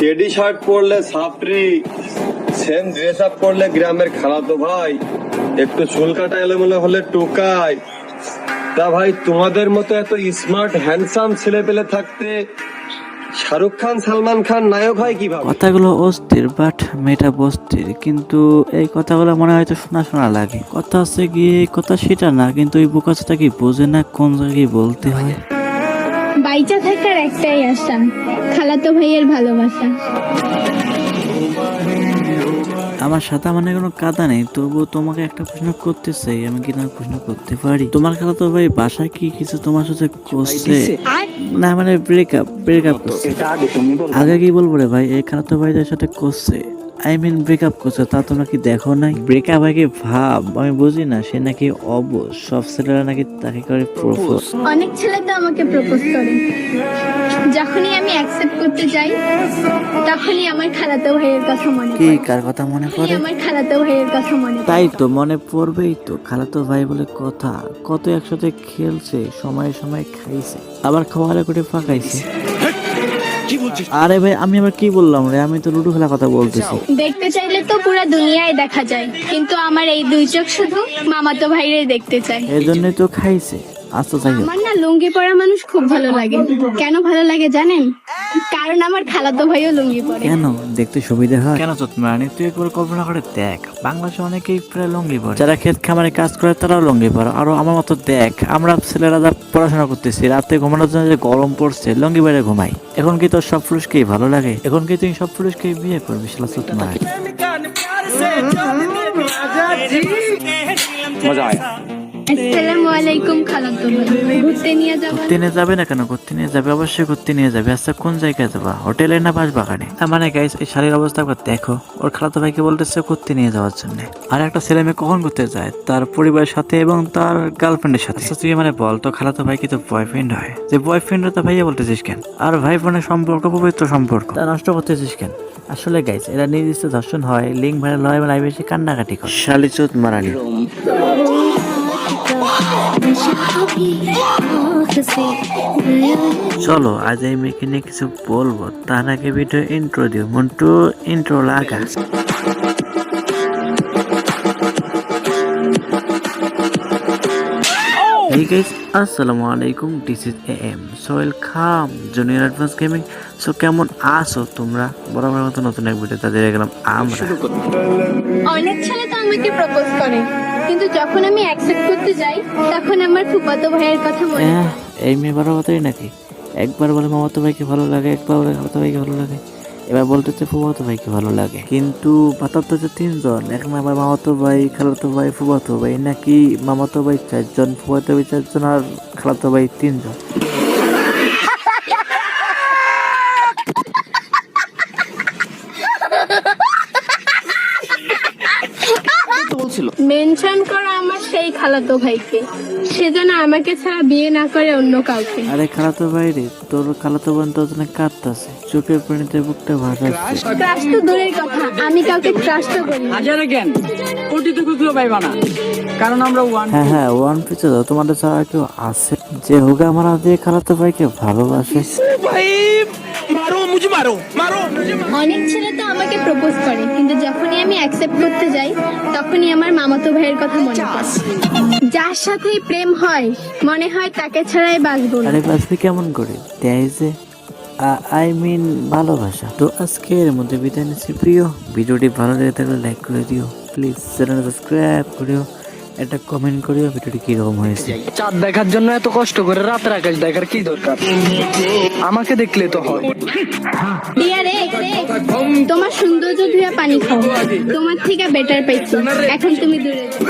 Teddy shirt পরলে সাপরি same dress up করলে গ্রামের খালাতো ভাই। একটু চুল কাটা এলোমেলো হলে টোকায়। তা ভাই, তোমাদের মতো এত স্মার্ট হ্যান্ডসাম ছেলে পেলে থাকতে শাহরুখ খান, সালমান খান নায়ক হয় কীভাবে? কথাগুলো অস্থির বাট মেয়েটা বস্তির। কিন্তু এই কথাগুলো মনে হয়তো শোনা শোনা লাগে। কথা আছে গিয়ে, কথা সেটা না, কিন্তু ওই বোকাচটা কি বোঝে না, কোন জায়গায় বলতে হয়? বাইচা থাকার একটাই আশা খালাতো ভাইয়ের ভালোবাসা। আমার সাথে মানে কোনো কাদা নেই তবুও তোমাকে একটা প্রশ্ন করতে চাই আমি কি না প্রশ্ন করতে পারি? তোমার খেলা তো ভাই বাসায় কি কিছু তোমার সাথে করছে? না মানে ব্রেকআপ ব্রেকআপ করছে। আগে কি বলব রে ভাই এই খেলা তো ভাইদের সাথে করছে? আই মিন ব্রেকআপ করছে তা তোমরা কি দেখো নাই? ব্রেকআপ আগে ভাব আমি বুঝি না সে নাকি অব সব ছেলেরা নাকি তাকে করে প্রপোজ অনেক ছেলে তো আমাকে প্রপোজ করে। যখনই আমি অ্যাকসেপ্ট করতে যাই তখনই আমার খালাতো ভাইয়ের কথা মনে কি কার কথা মনে পড়ে? আমার খালাতো ভাইয়ের কথা মনে পড়ে। তাই তো মনে পড়বেই তো খালাতো ভাই বলে কথা কত একসাথে খেলছে সময় সময় খাইছে আবার খাওয়ালে করে পাকাইছে আরে ভাই আমি আবার কি বললাম রে? আমি তো লুডো খেলার কথা বলতেছি। দেখতে চাইলে তো পুরো দুনিয়ায় দেখা যায় কিন্তু আমার এই দুই চোখ শুধু মামাতো ভাইরে দেখতে চাই এজন্যই তো খাইছে। আচ্ছা যাই হোক। আমার না লুঙ্গি পরা মানুষ খুব ভালো লাগে। কেন ভালো লাগে জানেন? কারণ আমার খালাতো ভাইও লুঙ্গি পরে। কেন? দেখতে সুবিধা হয়। কেন চতমারানি তুই একবার কল্পনা করে দেখ। বাংলাদেশে অনেকেই প্রায় লঙ্গি পরে। যারা ক্ষেত খামারে কাজ করে তারাও লঙ্গি পরে। আরও আমার মতো দেখ আমরা ছেলেরা যা পড়াশোনা করতেছি রাতে ঘুমানোর জন্য যে গরম পড়ছে লঙ্গি বাইরে ঘুমাই। এখন কি তোর সব পুরুষকেই ভালো লাগে? এখন কি তুই সব পুরুষকেই বিয়ে করবি শালা চতমারানি আসসালামু আলাইকুম খালাতো ঘুরতে নিয়ে যাব? ঘুরতে নিয়ে যাবে না কেন? ঘুরতে নিয়ে যাবে অবশ্যই ঘুরতে নিয়ে যাবে। আচ্ছা কোন জায়গায় যাবা? হোটেলে না বাস বাগানে তার মানে গাইস এই শাড়ির অবস্থা একবার দেখো। ওর খালাতো ভাইকে বলতেছে ঘুরতে নিয়ে যাওয়ার জন্য। আর একটা ছেলে মেয়ে কখন ঘুরতে যায়? তার পরিবারের সাথে এবং তার গার্লফ্রেন্ডের সাথে। আচ্ছা তুই মানে বল তো খালাতো ভাই কি তো বয়ফ্রেন্ড হয়? যে বয়ফ্রেন্ড তো ভাইয়া বলতেছিস কেন? আর ভাই বোনের সম্পর্ক পবিত্র সম্পর্ক। তা নষ্ট করতেছিস কেন? আসলে গাইস এরা নির্দিষ্ট ধর্ষণ হয় লিঙ্ক ভাইরাল হয় এবং কান্নাকাটি করে। শালি চোদ মারানি। চলো আজ এই মেয়েকে নিয়ে কিছু বলব। তার আগে ভিডিও ইন্ট্রো দিও। মন্টু ইন্ট্রো লাগা। Hey guys, আসসালামু আলাইকুম। This is A M Sohel Kham junior advance gaming so কেমন আছো তোমরা? বরাবর মতো নতুন এক ভিডিও তাদের গেলাম আমরা। অনেক ছেলে তো আমাকে প্রপোজ করে। কিন্তু যখন আমি অ্যাকসেপ্ট করতে যাই তখন আমার ফুফাতো ভাইয়ের কথা মনে এহ, এই মেয়ে নাকি? একবার বলে মামাতো ভাইকে ভালো লাগে একবার বলে খালাতো ভাইকে ভালো লাগে। এবার বলতেছে ফুবাতো ভাইকে ভালো লাগে। কিন্তু পাতার তো যে তিনজন এখন আবার মামাতো ভাই খালাতো ভাই ফুবাতো ভাই নাকি মামাতো ভাই চারজন ফুবাতো ভাই চারজন আর খালাতো ভাই তিনজন? মেনশন করা আমার সেই খালাতো ভাইকে। সে যেন আমাকে ছাড়া বিয়ে না করে অন্য কাউকে। আরে খালাতো ভাই রে তোর খালাতো বোন তোর জন্য কাঁদতাছে। চোখের পানিতে বুকটা ভাসাচ্ছে। ট্রাস্ট তো দূরের কথা আমি কাউকে ট্রাস্টও করি না। হাজারে জ্ঞান কোটিতে খুঁজলেও পাইবা না। কারণ আমরা ওয়ান হ্যাঁ হ্যাঁ ওয়ান পিছে দাও তোমাদের ছাড়া কেউ আছে। যে হোক আমার দিয়ে খালাতো ভাইকে ভালোবাসে। ভাই। মারো মুঝে মারো মারো। অনেক ছেলে তো আমাকে প্রপোজ করে কিন্তু যখনই আমি অ্যাকসেপ্ট করতে যাই তখনই আমার মামাতো ভাইয়ের কথা মনে পড়ে। যার সাথেই প্রেম হয় মনে হয় তাকে ছাড়াই বাঁচবো। না আরে বাঁচবে কেমন করে? দেয় যে আই মিন ভালোবাসা। তো আজকে এর মধ্যে বিদায় নিচ্ছি। প্রিয় ভিডিওটি ভালো লেগে থাকলে লাইক করে দিও। প্লিজ চ্যানেল সাবস্ক্রাইব করিও। একটা কমেন্ট করিও ভিডিওটি কীরকম হয়েছে। চাঁদ দেখার জন্য এত কষ্ট করে রাতের আকাশ দেখার কি দরকার? আমাকে দেখলে তো হয়। রে তোমার সৌন্দর্য ধুয়ে পানি খাও। তোমার থেকে বেটার পাইছি। এখন তুমি দূরে যাও।